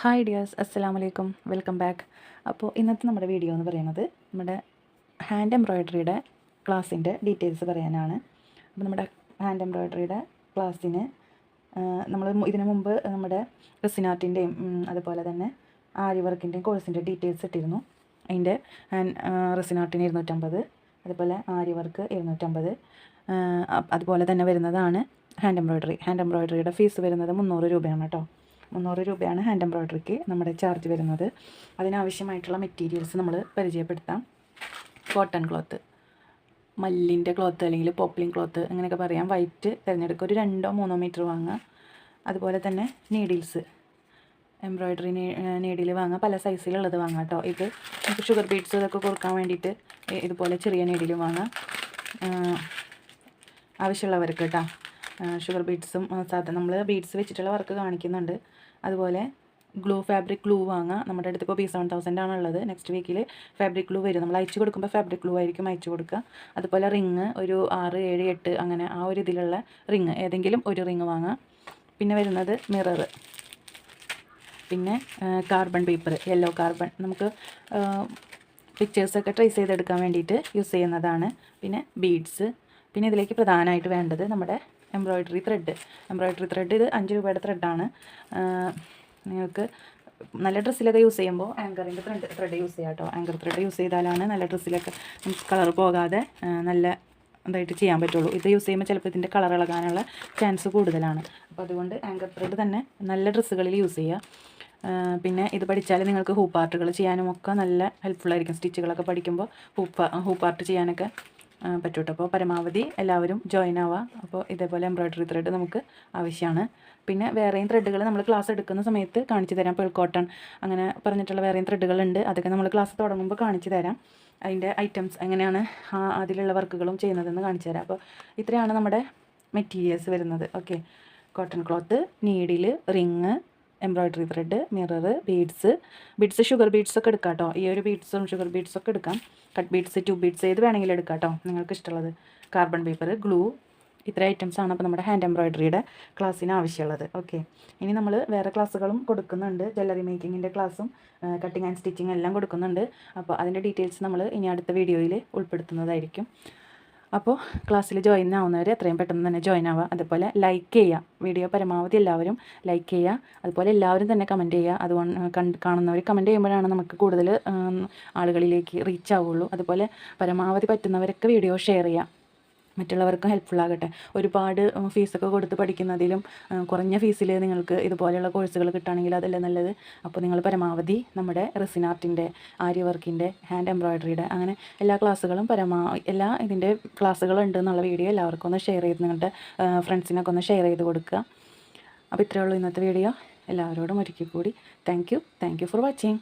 Hi dears അസ്സാം വലൈക്കും welcome back അപ്പോൾ ഇന്നത്തെ നമ്മുടെ വീഡിയോ എന്ന് പറയുന്നത് നമ്മുടെ ഹാൻഡ് എംബ്രോയ്ഡറിയുടെ ക്ലാസ്സിന്റെ ഡീറ്റെയിൽസ് പറയാനാണ്. അപ്പോൾ നമ്മുടെ ഹാൻഡ് എംബ്രോയ്ഡറിയുടെ ക്ലാസ്സിന് നമ്മൾ ഇതിനു മുമ്പ് നമ്മുടെ റെസിനാർട്ടിന്റെയും അതുപോലെ തന്നെ ആരി വർക്കിന്റെയും കോഴ്സിന്റെ ഡീറ്റെയിൽസ് ഇട്ടിരുന്നു. അതിന്റെ റെസിനാർട്ടിന് ഇരുന്നൂറ്റമ്പത് അതുപോലെ ആരി വർക്ക് ഇരുന്നൂറ്റമ്പത് അതുപോലെ തന്നെ വരുന്നതാണ് ഹാൻഡ് എംബ്രോയ്ഡറി ഹാൻഡ് എംബ്രോയ്ഡറിയുടെ ഫീസ് വരുന്നത് മുന്നൂറ് രൂപയാണ് കേട്ടോ. മുന്നൂറ് രൂപയാണ് ഹാൻഡ് എംബ്രോയ്ഡറിക്ക് നമ്മുടെ ചാർജ് വരുന്നത്. അതിനാവശ്യമായിട്ടുള്ള മെറ്റീരിയൽസ് നമ്മൾ പരിചയപ്പെടുത്താം. കോട്ടൺ ക്ലോത്ത് മല്ലിന്റെ ക്ലോത്ത് അല്ലെങ്കിൽ പോപ്ലിൻ ക്ലോത്ത് അങ്ങനെയൊക്കെ പറയാം. വൈറ്റ് തിരഞ്ഞെടുക്കുക. ഒരു രണ്ടോ മൂന്നോ മീറ്റർ വാങ്ങുക. അതുപോലെ തന്നെ നീഡിൽസ് എംബ്രോയ്ഡറി നീഡിൽ വാങ്ങുക. പല സൈസിലുള്ളത് വാങ്ങാം കേട്ടോ. ഇത് നമുക്ക് ഷുഗർ ബീഡ്സ് ഇതൊക്കെ കൊടുക്കാൻ വേണ്ടിയിട്ട് ഇതുപോലെ ചെറിയ നീഡിൽ വാങ്ങാം ആവശ്യമുള്ളവർക്ക് കേട്ടോ. ഷുഗർ ബീഡ്സും സാധനം നമ്മൾ ബീഡ്സ് വെച്ചിട്ടുള്ള വർക്ക് കാണിക്കുന്നുണ്ട്. അതുപോലെ ഗ്ലൂ ഫാബ്രിക് ഗ്ലൂ വാങ്ങാം. നമ്മുടെ അടുത്ത് ഇപ്പോൾ ബി സെവൻ തൗസൻഡ് ആണുള്ളത്. നെക്സ്റ്റ് വീക്കിൽ ഫാബ്രിക് ഗ്ലൂ വരും. നമ്മൾ അയച്ചു കൊടുക്കുമ്പോൾ ഫാബ്രിക് ഗ്ലൂ ആയിരിക്കും അയച്ചു കൊടുക്കുക അതുപോലെ റിങ് ഒരു ആറ് ഏഴ് എട്ട് അങ്ങനെ ആ ഒരു ഇതിലുള്ള റിങ് ഏതെങ്കിലും ഒരു റിങ് വാങ്ങാം. പിന്നെ വരുന്നത് മിറർ പിന്നെ കാർബൺ പേപ്പർ യെല്ലോ കാർബൺ നമുക്ക് പിക്ചേഴ്സൊക്കെ ട്രേസ് ചെയ്തെടുക്കാൻ വേണ്ടിയിട്ട് യൂസ് ചെയ്യുന്നതാണ്. പിന്നെ ബീഡ്സ് പിന്നെ ഇതിലേക്ക് പ്രധാനമായിട്ട് വേണ്ടത് നമ്മുടെ എംബ്രോയ്ഡറി ത്രെഡ് എംബ്രോയ്ഡറി ത്രെഡ് ഇത് അഞ്ച് രൂപയുടെ ത്രെഡാണ് നിങ്ങൾക്ക് നല്ല ഡ്രസ്സിലൊക്കെ യൂസ് ചെയ്യുമ്പോൾ ആങ്കറിന്റെ ത്രെഡ് ത്രെഡ് യൂസ് ചെയ്യാം കേട്ടോ ആങ്കർ ത്രെഡ് യൂസ് ചെയ്താലാണ് നല്ല ഡ്രസ്സിലൊക്കെ നമുക്ക് കളർ പോകാതെ നല്ല ഇതായിട്ട് ചെയ്യാൻ പറ്റുള്ളൂ. ഇത് യൂസ് ചെയ്യുമ്പോൾ ചിലപ്പോൾ ഇതിന്റെ കളർ ഇളകാനുള്ള ചാൻസ് കൂടുതലാണ്. അപ്പോൾ അതുകൊണ്ട് ആങ്കർ ത്രെഡ് തന്നെ നല്ല ഡ്രസ്സുകളിൽ യൂസ് ചെയ്യുക പിന്നെ ഇത് പഠിച്ചാൽ നിങ്ങൾക്ക് ഹൂപ്പ് ആർട്ടുകൾ ചെയ്യാനും ഒക്കെ നല്ല ഹെൽപ്ഫുള്ളായിരിക്കും സ്റ്റിച്ചുകളൊക്കെ പഠിക്കുമ്പോൾ ഹൂപ്പ് ഹൂപ്പ് ആർട്ട് ചെയ്യാനൊക്കെ പറ്റും കേട്ടോ അപ്പോൾ പരമാവധി എല്ലാവരും ജോയിൻ ആവുക. അപ്പോൾ ഇതേപോലെ എംബ്രോയ്ഡറി ത്രെഡ് നമുക്ക് ആവശ്യമാണ് പിന്നെ വേറെയും ത്രെഡുകൾ നമ്മൾ ക്ലാസ് എടുക്കുന്ന സമയത്ത് കാണിച്ചു തരാം. പേൾ കോട്ടൺ അങ്ങനെ പറഞ്ഞിട്ടുള്ള വേറെയും ത്രെഡുകളുണ്ട് അതൊക്കെ നമ്മൾ ക്ലാസ് തുടങ്ങുമ്പോൾ കാണിച്ചു തരാം. അതിന്റെ ഐറ്റംസ് എങ്ങനെയാണ് അതിലുള്ള വർക്കുകളും ചെയ്യുന്നതെന്ന് കാണിച്ചു തരാം. അപ്പോൾ ഇത്രയാണ് നമ്മുടെ മെറ്റീരിയൽസ് വരുന്നത്. Okay cotton cloth needle ring embroidery thread mirror beads beads sugar beads ഒക്കെ എടുക്കാം കേട്ടോ ഈ ഒരു ബീഡ്സും ഷുഗർ ബീഡ്സും ഒക്കെ എടുക്കാം. കട്ട് ബീഡ്സ് ടു ബീഡ്സ് ഏത് വേണമെങ്കിലും എടുക്കാം കേട്ടോ നിങ്ങൾക്ക് ഇഷ്ടമുള്ളത്. കാർബൺ പേപ്പർ ഗ്ലൂ ഇത്ര ഐറ്റംസ് ആണ് അപ്പോൾ നമ്മുടെ ഹാൻഡ് എംബ്രോയ്ഡറിയുടെ ക്ലാസ്സിന് ആവശ്യമുള്ളത്. ഓക്കെ ഇനി നമ്മൾ വേറെ ക്ലാസ്സുകളും കൊടുക്കുന്നുണ്ട്. ജ്വല്ലറി മേക്കിങ്ങിന്റെ ക്ലാസ്സും കട്ടിങ് ആൻഡ് സ്റ്റിച്ചിങ് എല്ലാം കൊടുക്കുന്നുണ്ട്. അപ്പോൾ അതിന്റെ ഡീറ്റെയിൽസ് നമ്മൾ ഇനി അടുത്ത വീഡിയോയിൽ ഉൾപ്പെടുത്തുന്നതായിരിക്കും. അപ്പോൾ ക്ലാസ്സിൽ ജോയിൻ ആവുന്നവർ എത്രയും പെട്ടെന്ന് തന്നെ ജോയിൻ ആവുക. അതുപോലെ ലൈക്ക് ചെയ്യുക. വീഡിയോ പരമാവധി എല്ലാവരും ലൈക്ക് ചെയ്യുക. അതുപോലെ എല്ലാവരും തന്നെ കമന്റ് ചെയ്യുക. അതുകൊണ്ട് കണ്ട് കാണുന്നവർ കമന്റ് ചെയ്യുമ്പോഴാണ് നമുക്ക് കൂടുതൽ ആളുകളിലേക്ക് റീച്ച് ആവുള്ളൂ അതുപോലെ പരമാവധി പറ്റുന്നവരൊക്കെ വീഡിയോ ഷെയർ ചെയ്യുക. മറ്റുള്ളവർക്കും ഹെൽപ്ഫുൾ ആകട്ടെ. ഒരുപാട് ഫീസൊക്കെ കൊടുത്ത് പഠിക്കുന്നതിലും കുറഞ്ഞ ഫീസിൽ നിങ്ങൾക്ക് ഇതുപോലെയുള്ള കോഴ്സുകൾ കിട്ടുകയാണെങ്കിൽ അതല്ലേ നല്ലത്. അപ്പോൾ നിങ്ങൾ പരമാവധി നമ്മുടെ റെസിൻ ആർട്ടിന്റെ ആര്യ വർക്കിന്റെ ഹാൻഡ് എംബ്രോയ്ഡറിയുടെ അങ്ങനെ എല്ലാ ക്ലാസ്സുകളും പരമാ എല്ലാ ഇതിന്റെ ക്ലാസ്സുകളും ഉണ്ട് എന്നുള്ള വീഡിയോ എല്ലാവർക്കും ഒന്ന് ഷെയർ ചെയ്ത് നിങ്ങളുടെ ഫ്രണ്ട്സിനൊക്കെ ഒന്ന് ഷെയർ ചെയ്ത് കൊടുക്കുക. അപ്പോൾ ഇത്രയേ ഉള്ളൂ ഇന്നത്തെ വീഡിയോ എല്ലാവരോടും ഒരിക്കൽ കൂടി thank you thank you for watching